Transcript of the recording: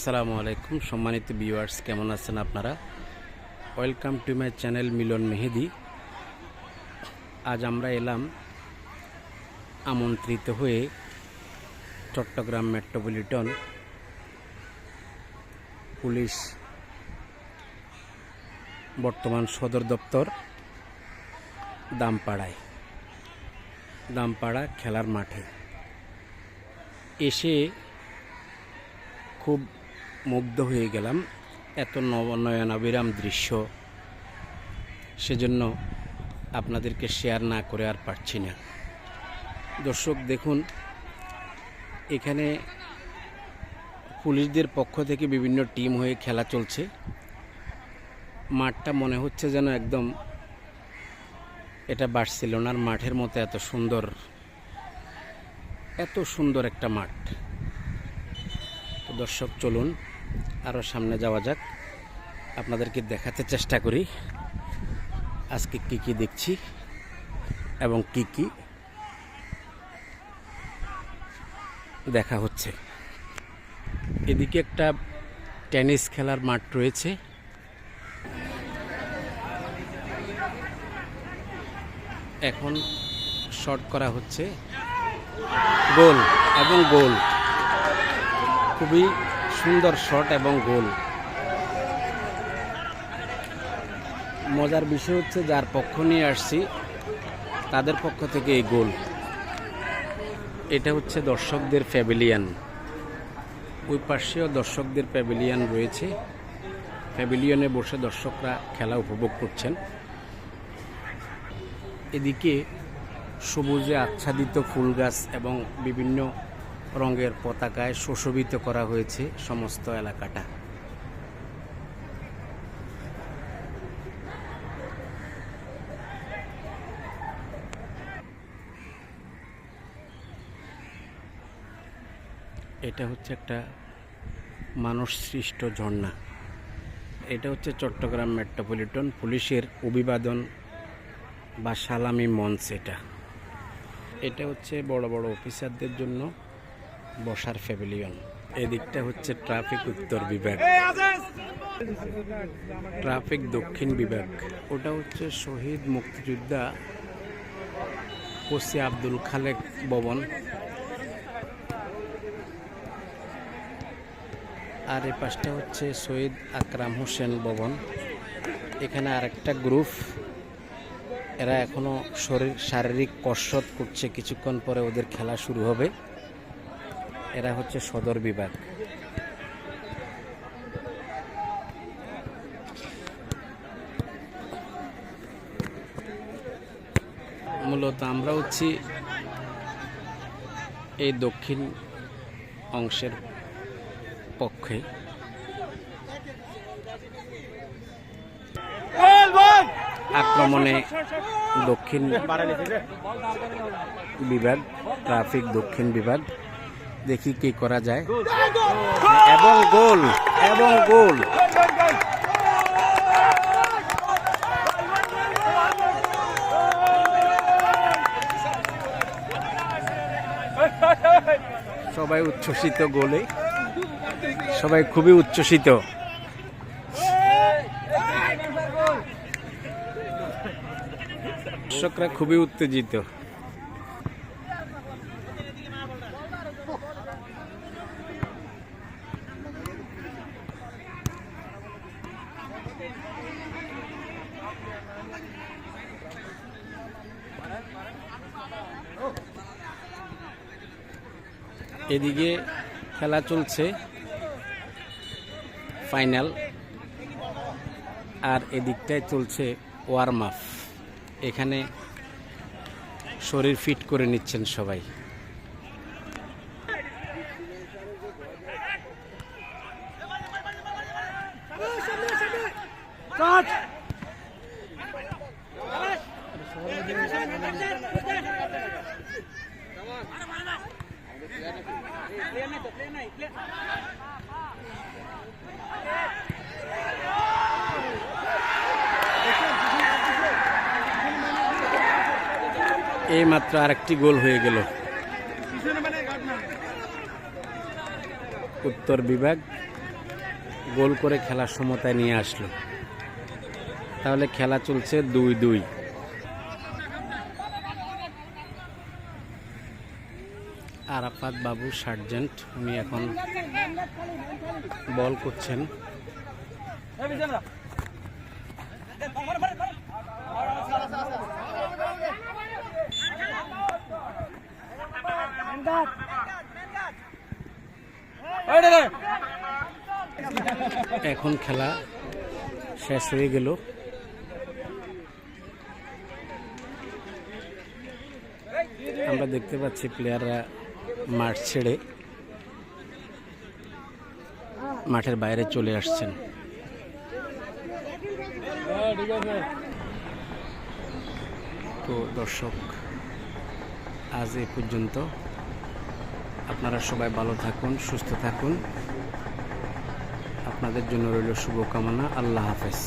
আসসালামু আলাইকুম। সম্মানিত ভিউয়ার্স কেমন আছেন আপনারা? Welcome to my channel Milon Mehedi আজ আমরা এলাম আমন্ত্রিত হয়ে চট্টগ্রাম মেট্রোপলিটন পুলিশ বর্তমান সদর দপ্তর দামপাড়ায়। দামপাড়া খেলার মাঠে। এসে খুব মুগ্ধ হয়ে গেলাম। এত নব- নয়নাবিরাম দৃশ্য। সেজন্য আপনাদেরকে শেয়ার না করে আর পারছি না। দর্শক, দেখুন, এখানে পুলিশদের পক্ষ থেকে বিভিন্ন টিম হয়ে খেলা চলছে। মাঠটা মনে হচ্ছে যেন একদম এটা বার্সেলোনার মাঠের মতো এত সুন্দর এত সুন্দর একটা মাঠ। তো দর্শক, চলুন আরও সামনে যাওয়া যাক। আপনাদেরকে দেখাতে চেষ্টা করি আজকে কি কি দেখছি এবং কি কি দেখা হচ্ছে। এদিকে একটা টেনিস খেলার মাঠ রয়েছে। এখন শর্ট করা হচ্ছে। গোল এবং গোল। খুবই সুন্দর শট এবং গোল। মজার বিষয় হচ্ছে যার পক্ষ নিয়ে আসছি, তাদের পক্ষ থেকে এই গোল। এটা হচ্ছে দর্শকদের প্যাভিলিয়ান। ওই পাশেও দর্শকদের প্যাভিলিয়ান রয়েছে। প্যাভিলিয়নে বসে দর্শকরা খেলা উপভোগ করছেন। এদিকে সবুজে আচ্ছাদিত ফুল গাছ এবং বিভিন্ন রঙের পতাকায় সুশোভিত করা হয়েছে সমস্ত এলাকাটা। এটা হচ্ছে একটা মানুষ সৃষ্ট ঝর্ণা। এটা হচ্ছে চট্টগ্রাম মেট্রোপলিটন পুলিশের অভিবাদন বা সালামি মঞ্চ এটা। এটা হচ্ছে বড় বড় অফিসারদের জন্য বসার প্যাভিলিয়ন এদিকটা হচ্ছে ট্রাফিক উত্তর বিভাগ। ট্রাফিক দক্ষিণ বিভাগ। ওটা হচ্ছে শহীদ মুক্তিযোদ্ধা কোসি আব্দুল খালেক ভবন। আর এই পাশটা হচ্ছে শহীদ আকরাম হোসেন ভবন। এখানে আরেকটা গ্রুপ এরা এখনও শরীর শারীরিক কসরত করছে। কিছুক্ষণ পরে ওদের খেলা শুরু হবে। এরা হচ্ছে সদর বিভাগ। মূলত আমরা হচ্ছি এই দক্ষিণ অংশের পক্ষে। আক্রমণে দক্ষিণ বিভাগ, ট্রাফিক দক্ষিণ বিভাগ। দেখি কি করা যায়। এবং গোল এবং গোল। সবাই উচ্ছ্বসিত গোলে। সবাই খুবই উচ্ছ্বসিত। দর্শকরা খুবই উত্তেজিত। এদিকে খেলা চলছে। ফাইনাল। আর এদিকটায় চলছে ওয়ার্ম আপ। এখানে শরীর ফিট করে নিচ্ছেন সবাই। এই মাত্র আরেকটি গোল হয়ে গেল। উত্তর বিভাগ গোল করে খেলার সমতায় নিয়ে আসলো। তাহলে খেলা চলছে দুই দুই। আরাফাত বাবু সার্জেন্ট, উনি এখন বল করছেন। এখন খেলা শেষ হয়ে গেল। আমরা দেখতে পাচ্ছি প্লেয়াররা মাঠ ছেড়ে মাঠের বাইরে চলে আসছেন। তো দর্শক, আজ এ পর্যন্ত। আপনারা সবাই ভালো থাকুন, সুস্থ থাকুন। আপনাদের জন্য রইল শুভকামনা। আল্লাহ হাফেজ।